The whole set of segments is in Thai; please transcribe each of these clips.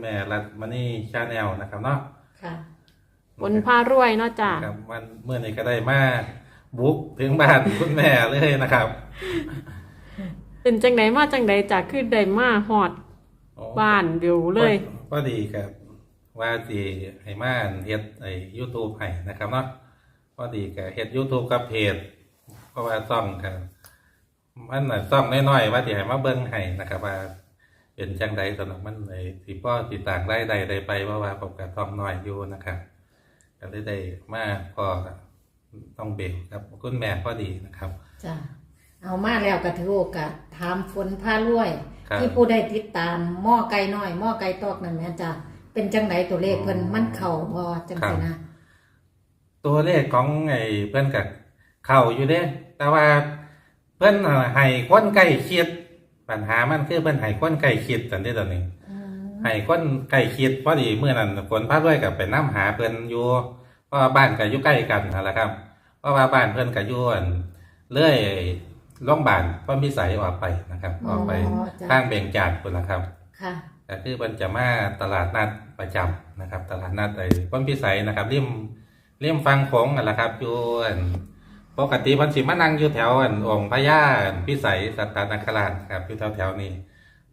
แม่รัตมณีชาแนลนะครับเนาะค่ะบนผ้ารวยเนาะจ้ะครับวันเมื่อนี้ก็ได้มาบุกถึงบ้านคุณแม่เลยนะครับ เป็นจังไดมาจังไดจ้ะคือได้มาฮอดโอ้บ้านเดียวเลยก็ดีครับ ว่าดีให้มาเฮ็ดไอ้ยูทูบให้นะครับเนาะก็ดีกับเฮ็ดยูทูบกับเพจเพราะว่าซ่องครับมันน่ะซ่องน้อยๆว่าสิให้มาเบิ่งให้นะครับว่า เป็นจังใดสำหรับมันในสิพ่อสิต่างได้ใดใดไปเพราะว่าผมกับซ่องน้อยอยู่นะครับก็ได้ได้มาพอต้องเบลครับคุณแม่ก็ดีนะครับจ้ะเอามาแล้วก็ถือโอกาสถามฝนผ้ารวยครับที่ผู้ได้ติดตามหม้อไก่น้อยหม้อไก่ตอกนั่นแม่จ้ะเป็นจังไหนตัวเลขเพิ่นมันเข่าบ่จังซี่นะตัวเลขของไอ้เพื่อนกับเข้าอยู่เด้แต่ว่าเพื่อนน่ะให้คนใกล้ชิด ปัญหามันคือเพื่อนให้คนใกล้ชิดตอนนี้ตอนนี้อืมให้คนใกล้ชิดพอดีเมื่อนั้นคนพาด้วยกับไปน้ำหาเพื่อนอยู่เพราะว่าบ้านก็อยู่ใกล้กันนั่นแหละครับ เพราะว่าบ้านเพื่อนก็อยู่อั่นเลื่อยโรงพยาบาลก็มีสายออกไปนะครับ ออกไปจ้ะ ข้างเบงจานคนละครับค่ะ ก็คือมันจะมาตลาดนัดประจำนะครับ ตลาดนัดไอ้ป้อมพิสัยนะครับริมริมฟังโขงกันละครับอยู่อั่น ปกติมันสิมานั่งอยู่แถวอันองค์พญาพิสัยสัตตนาคราชครับอยู่แถวแถวๆนี้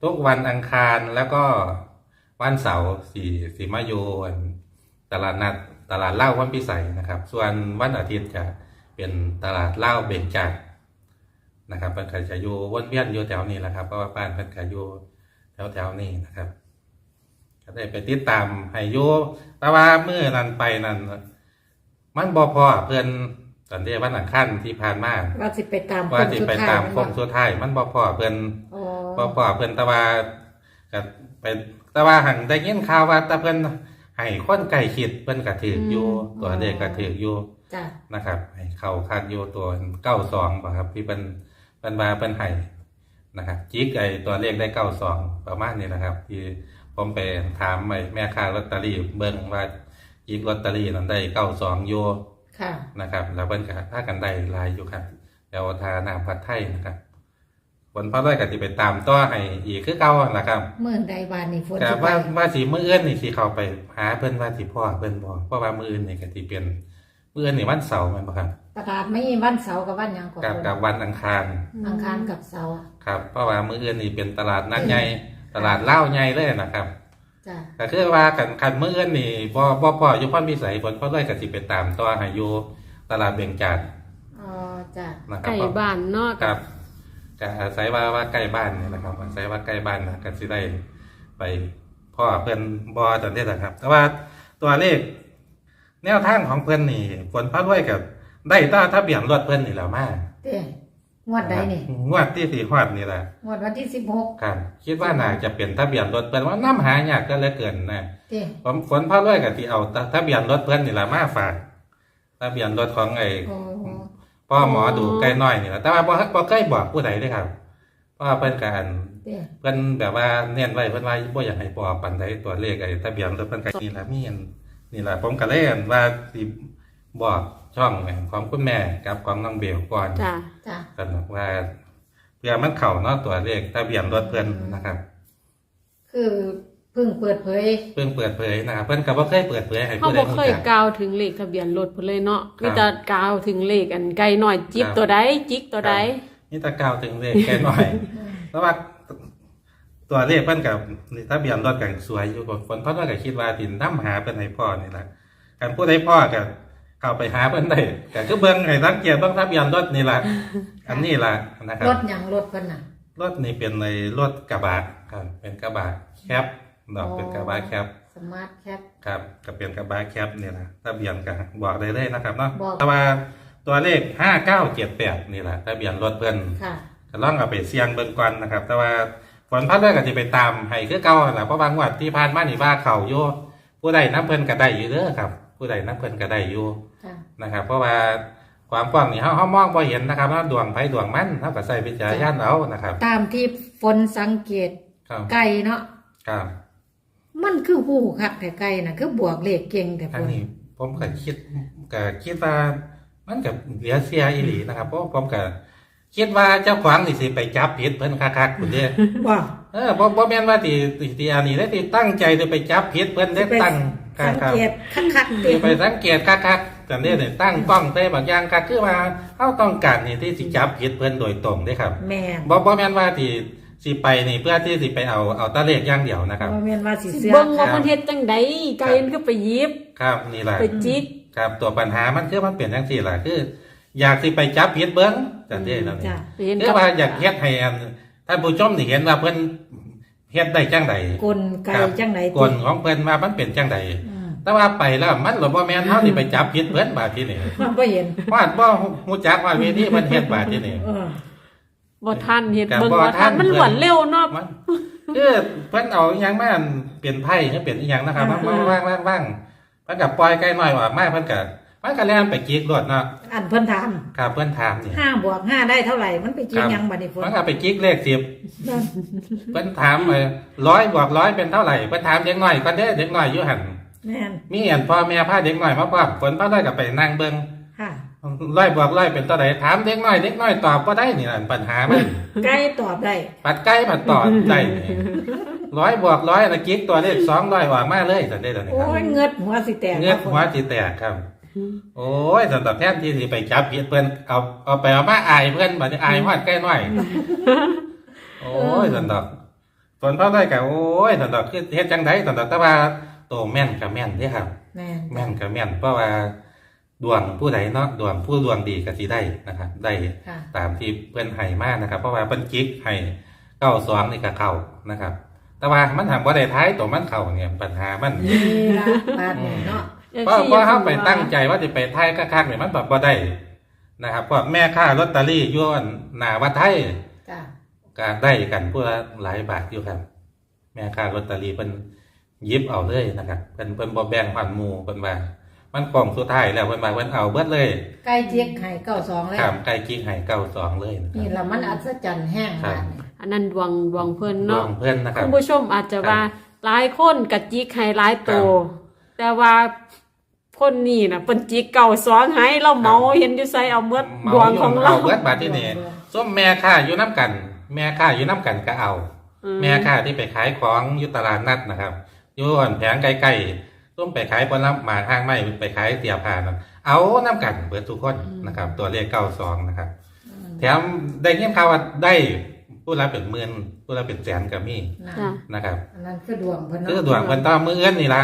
ทุกวันอังคารแล้วก็วันเสาร์สี่สีมาอยู่อั่นตลาดนัดตลาดเหล้าวันพิสัยนะครับ ส่วนวันอาทิตย์จะเป็นตลาดเหล้าเบญจางนะครับมันก็จะอยู่วนเวียนอยู่แถวนี้แหละครับเพราะว่าบ้านเพิ่นก็อยู่แถวแถวๆนี้นะครับก็ได้ไปติดตามให้อยู่แต่ว่าเมื่อนั้นไปนั้น มันบอพอเพื่อน ตอนที่วันอังคารที่ผ่านมาว่าสิไปตามว่าคนจะสุดไปท้ายตามแม่นโคบ่งสุดท้ายมันบอพอเพื่อนอ๋อบอพอเพื่อนแต่ว่าก็ไปแต่ว่าหังได้ยินข่าวว่าแต่เพื่อนให้คนไก่ขิดเพื่อนกระถืออยู่ตัวเด็กกระถืออยู่จ้ะนะครับให้เข้าคัดอยู่ตัวเก้าสองป่ะครับที่เป็นเป็นมาเป็นไห้นะครับจิกไอตัวเลขได้เก้าสองประมาณนี้นะครับ ที่ผมไปถามไอ้แม่ค้าลอตเตอรี่เบิ่งว่าจิกลอตเตอรี่นั้นได้เก้าสองอยู่ ค่ะ นะครับ แล้วเพิ่นก็ถ้ากันได้หลายอยู่ครับเดี๋ยวทาน้ำผัดไทยนะครับผลพระร้อยก็สิไปตามต่อให้อีกคือเก่านะครับเมื่อใดบานนี่ฝนแต่สิไปว่าว่าสิมื้ออื่นนี่สิเข้าไปหาเพิ่นว่าสิพ่อเพิ่นบ่เพราะว่ามื้ออื่นนี่ก็สิเป็นมื้ออื่นนี่วันเสาร์แม่นบ่ครับตลาดไม่มีวันเสาร์กับวันหยังก่อนกับกับวันอังคาร อังคารกับเสาร์ ครับเพราะว่ามื้ออื่นนี่เป็นตลาดนัดใหญ่ตลาดเหล้าใหญ่เลยนะครับ จ้ะก็คือว่ากันคันมื้ออื่นนี่บ่บ่พออยู่พรพิสัยผลเพราะเลยก็สิไปตามต่อให้อยู่ตลาดเบียงจันทน์อ๋อจ้ะนะครับไก่เพราะบ้านเนาะครับก็อาศัยว่าว่าใกล้บ้านนี่นะครับอาศัยว่าใกล้บ้านนะก็สิได้ไปพ่อเพิ่นบ่ตอนนี้แหละครับ แต่ว่าตัวเลข แนวทางของเพิ่นนี่ผลพระด้วยกับได้ตาทะเบียนรถเพิ่นนี่แหล้วมาเต้ งวดใดนี่งวดที่สี่ฮอดนี่แหละงวดวันที่สิบหกครับคิดว่าน่าจะเป็นทะเบียนรถเพิ่นว่าน้ำหายากก็เหลือเกินนะเต้ผมฝนพระด้วยกับที่เอาทะเบียนรถเพิ่นนี่แหละมาฝากทะเบียนรถของไอ้โอ้พ่อหมอดูใกล้น้อยนี่แหละแต่ว่าบ่บ่เคยบอกผู้ใดเลยครับเพราะว่าเพิ่นการเต้เพิ่นแบบว่าเน้นไว้เพิ่นว่าบ่อยากให้บอกปานใดตัวเลขไอ้ทะเบียนรถเพิ่นก็นี่ล่ะมีอันนี่ล่ะผมก็เลยอั่นว่าสิบอก ช่องของคุณแม่กับของน้องเบลก่อนจ้ะจ้ะสำหรับว่าเพื่อมันเข้าเนาะตัวเลขทะเบียนรถเพิ่นนะครับ คือเพิ่งเปิดเผยเพิ่งเปิดเผยนะครับเพิ่นก็บ่เคยเปิดเผยให้เขาผู้ใดบ่รู้เคยจัก กล่าวถึงเลขทะเบียนรถเพิ่นเลยเนาะครับมีแต่กล่าวถึงเลขอันไก่น้อยจิบครับ ตัวใดจิกตัวใดนี่ตะกล่าวถึงเลขแค่น้อยเพราะว่าตัวเลขเพิ่นกับทะเบียนรถกันสวยอยู่คนคนเพิ่นก็คิดว่าตินนํหาเพิ่นให้พ่อนี่ล่ะการผู้ใดพ่อก็ เข้าไปหาเพิ่นได้ก็คือเบิ่งให้สังเกตเบิ่งทะเบียนรถนี่ล่ะอันนี้ล่ะนะครับรถหยังรถเพิ่นน่ะรถนี่เป็นในรถกระบะครับเป็นกระบะแคปดอกเป็นกระบะแคปสมาร์ทแคปครับก็เป็นกระบะแคปนี่ล่ะทะเบียนก็บอกได้เลยนะครับเนาะบอกแต่ว่าตัวเลข5978นี่ล่ะทะเบียนรถเพิ่นค่ะก็ลองเอาไปเสี่ยงเบิ่งก่อนนะครับ แต่ว่าฝนพัดได้ก็สิไปตามให้คือเก่าหั่นล่ะเพราะบางงวันที่ผ่านมานี่ว่าเขาอยู่ผู้ใดนับเพิ่นก็ได้อยู่เด้อครับ ผู้ใดนับเพิ่นก็ได้อยู่ค่ะนะครับ เพราะว่าความกว้างนี่เฮาเฮามองบ่เห็นนะครับว่าดวงไผดวงมันเฮาก็ใส่วิจารณญาณเอานะครับ ตามที่ฝนสังเกตครับไก่เนาะครับมันคือหูคักแต่ไก่น่ะคือบวกเลขเก่งแต่อัฝนนนี้ผมก็คิดก็คิดว่ามันก็เหลือเสียอีหลีนะครับเพราะผมก็คิดว่าเจ้าของนี่สิไปจับผิดเพิ่นคักๆพุ่นเด้บ่เอเออบ่บ่แม่นว่าที่ที่ที่อันนี้ได้ที่ตั้งใจจะไปจับผิดเพิ่นได้ตั้งครัสับงครับเกตคักๆติที่ไปสังเกตคักๆจังได๋เนี่ยตั้งกล้องใส่บางอย่างคักคือว่าเฮาต้องการนี่ที่สิจับผิดเพิ่นโดยตรงเด้ครับแม่นบ่บ่แม่นว่าที่สิไปนี่เพื่อที่สิไปเอาเอาตะเลขอย่างเดียวนะครับ บ่แม่นว่าสิสิเสื้อเบิ่งว่าครับเพิ่นเฮ็ดจังไดไก่มันก็ไปหยิบ ครับนี่ล่ะไปจิก ครับตัวปัญหามันคือมันเปลี่ยนจังซี่ล่ะคือ อยากสิไปจับผิดเบิ่งจังได๋นั่นจ้ะนี่เห็นคือกับว่าอยากเฮ็ดให้อัน ท่านผู้ชมนี่เห็นว่าเพิ่นเฮ็ดได้จังไดกลไกครับจังไหนกลของเพิ่นมามันเป็นจังไดอืมแต่ว่าไปแล้วมันหลบ่แม่นเฮาสิไปจับผิดเพิ่นบาดที่นี่มันบ่เห็นวาดบ่ฮู้จักว่าเวทีเพิ่นเฮ็ดบาดที่นี่ เออ บ่ทันเฮ็ดครับเบิ่งบ่ว่าทัทันนมันหวนเร็วเนาะ มันคือเพิ่นเอาอิหยังมาอันเปลี่ยนไพ่หรือเปลี่ยนอีหยังนะครับมามาว่างว่างว่างเพิ่นก็ปล่อยไกลน้อยออกมาเพิ่นก็ มันก็แล่นไปจิกรถเนาะอันเพิ่นถามครับเพิ่นถามนี่ห้าบวกห้าได้เท่าไหร่ มันไปกินครับหยังบัดนี้ฝนมันก็ไปจิกเลข10เพิ่นถามเอ่อ100บวก100เป็นเท่าไหร่เพิ่นถามเด็กน้อยก็เด้เด็กน้อยอยู่หั่นแม่นมีอันพ่อแม่พาเด็กน้อยมาพร้อมฝนพาได้ก็ไปนั่งเบิ่งค่ะ ร้อยบวกร้อยเป็นเท่าไหร่ถามเด็กน้อยเด็กน้อยตอบบ่ได้นี่นั่นปัญหามัน ใกล้ตอบได้ ปัดใกล้ปัดตอบได้นี่ร้อยบวกร้อยนะกิ๊กตัวเลข200ออกมาเลยสันได้ตอนนี้โอ้ครับยเงือดหัวสิแตกเงือกหัวจิแตกครับ โอ้ยสำหรับแทนที่สิไปจับผิดเพิ่นเอาเอาไปเอามาอายเพิ่นบัดนี้อายฮอดใกล้น้อย โอ้ยสำหรับฝนเท่าได้ก็โอ้ยสำหรับคือเฮ็ดจังไดสำหรับแต่ว่าโตแม่นก็แม่นเด้ครับ แม่นแม่นก็แม่นเพราะว่าดวงผู้ใดเนาะดวงผู้ดวงดีก็สิได้นะครับได้ค่ะตามที่เพิ่นให้มานะครับ เพราะว่าเพิ่นจิกให้เก้าสองนี่ก็เข้านะครับ แต่ว่ามันถามว่าได้ท้ายตัวมันเข้าเนี่ยปัญหามัน นี่ละบาดนี้เนาะ เพราะเพราะเขาไปตั้งใจว่าจะไปไทยคักๆเนี่ยมันแบบบ่ได้นะครับเพราะแม่ค้าลอตเตอรี่อยวนหนาวัดไทยจ้ะก็ได้กันผู้ละหลายบาทอยู่ครับ แม่ค้าลอตเตอรี่เพิ่นหยิบเอาเลยนะครับเพิ่นเพิ่นบ่แบ่งพันหมู่เพิ่นว่ามันกล่องสุดท้ายแล้วเพิ่นว่าเพิ่นเอาเบิดเลยใกล้เจี๊ยกไข่เก้าสองแล้ถาวมไก่กิ๊กให้เก้าสองเลยนะคนี่รับละมันอัศจรรย์แห้งครับบาดนี้อันนั้นดวงดวงเพิ่นดวเนาะงเพิ่นนะครับคุณผู้ชมอาจจะว่าหลายคนกับจิกให้หลายโตวแต่ว่า คนนี้น่ะเพิ่นจิกเก่าสองให้เราเมาเห็นอยู่ไสเอาเบิดเมาดวงของเราเอาเบิดบาทที่นี่ส้มแม่ค้าอยู่น้ำกัน แม่ค้าอยู่น้ำกันก็เอาอืแม่ค้าที่ไปขายของอยู่ตลาดนัดนะครับอยู่อ่อนแผงใกล้ๆต้มไปขายผลไม้ห้างไม้ไปขายเสียผ่านนเอาน้ำกันเบิดทุกคนนะครับ ตัวเลขเก้าสองนะครับอืมแถมได้เงินข่าวว่าได้ผู้ละเป็นหมื่นผู้ละเป็นแสนก็มีนะจ้ะนะครับอันนั้นคือดวงเพิ่นเนาะคือดวงเพิ่นต่อมือเอื้อนนี่ละ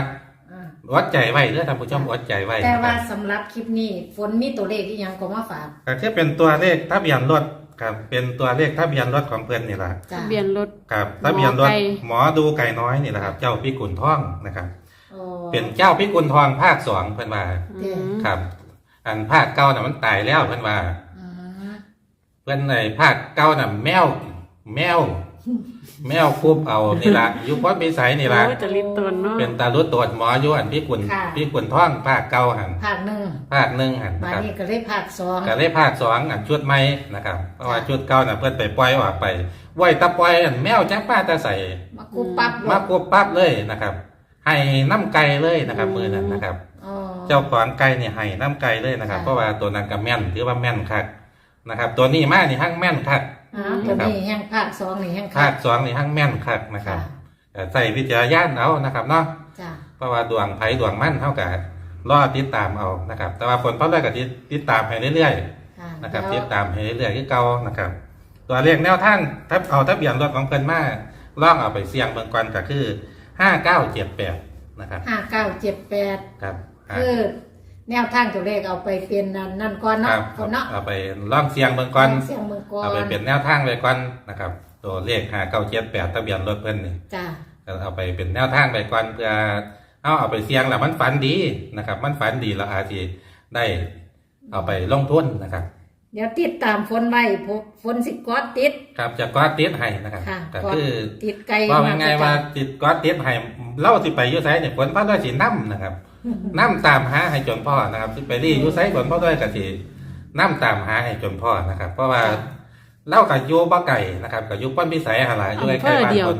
อ่าวัดใจไว้เด้อท่านผู้ชมวัดใจไว้แต่นะคว่ารับสำหรับคลิปนี้ฝนมีตัวเลขที่ยังก็มาฝากก็คือเป็นตัวเลขทะเบียนรถครับเป็นตัวเลขทะเบียนรถของเพิ่นนี่ละ จ้ะทะเบียนรถ ครับทะเบียนรถหมอไก่ หมอดูไก่น้อยนี่แหละครับ เจ้าพิกุลทองนะครับโอ้เป็นเจ้าพิกุลทองภาคสองเพิ่นว่าอืม ครับ อันภาคเก้าน่ะมันตายแล้วเพิ่นว่า อืมเพิ่นในภาคเก้าน่ะแมว แมว แมวคุบเอานี่ละอยู่พอดพิสัยนี่ละโอ้ยจะลิ้นตนเนาะเป็นตาลุดตรวจหมออยู่อันพิกุลพิกุลทองภาคเก้าหันภาคหนึ่งภาคหนึ่งหันบาครับนี้ก็เลยภาคสองก็เลยภาคสองอันชุดใหม่นะครับเพราะว่าชุดเก้าน่ะเพิ่นไปปล่อยออกไปไว้ตะปล่อยอันแมวจักป้าตาใส่มากุบปั๊บมาคุบปั๊บเลยนะครับ ให้น้ำไก่เลยนะครับมือนั้นนะครับ อ๋อ เจ้าของไก่เนี่ยให้น้ำไก่เลยนะครับ ค่ะ เพราะว่าตัวนั้นก็แม่นถือว่าแม่นคัก นะครับ ตัวนี้มานี่หั่งแม่นคักอ้าวตัวนี้แห้งภาคสองนี่แห้งภาคสองนี่หั่งแม่นคักนะครับค่ะเอ่อใส่วิจารณญาณเอานะครับเนาะจ้ะเพราะว่าดวงไผ่ดวงมั่นเท่ากับรอติดตามเอานะครับ แต่ว่าผลพร้อมได้กับติดตามให้เรื่อยค่ะๆนะครับแล้ติวดตามให้เรื่อยๆคือเก่านะครับ ตัวเลขแนวทางถ้าเอาทะเบียนรถของเพิ่นมาล่องเอาไปเสี่ยงเบิ่งก่อนก็คือห้าเก้าเจ็ดแปดนะครับห้าเก้าเจ็ดแปดครับอ่าคือ แนวทางตัวเลขเอาไปเป็นนั่นนั่นก่อนคเนาะรับคนเนาะเอาไปล่องเสียงเบิ่งก่อนเสียงมือก่อนเอาไปเป็นแนวทางเลยก่อนนะครับ ตัวเลขหาเก้าเจ็ดแปดทะเบียนรถเพิ่นนี่จ้ะก็เอาไปเป็นแนวทางไปก่อนเพื่อเอาเอาไปเสียงแล้วมันฝันดีนะครับ มันฝันดีแล้วอาจจะได้เอาไปลงทุนนะครับ เดี๋ยวติดตามฝนไว้พบฝนสิกอดติด ครับจะกอดติดให้นะครับค่ะก็กอดคือติดไกลว่าง่ายๆว่าติดกอดติดให้เล่าสิไปอยุไสเนี่ยผลพ่อด้วยสิน้ำนะครับน้ำตามหาให้จนพ่อนะครับสิไปรีอยุไสผลพ่อด้วยกสิน้ำตามหาให้จนพ่อนะครับ เพราะว่าเล่ากับอยูบ่ไก่นะครับกับอยูป้อนพิสัยหนละอยูอำเภอใกล้ๆบ้านเดียวคน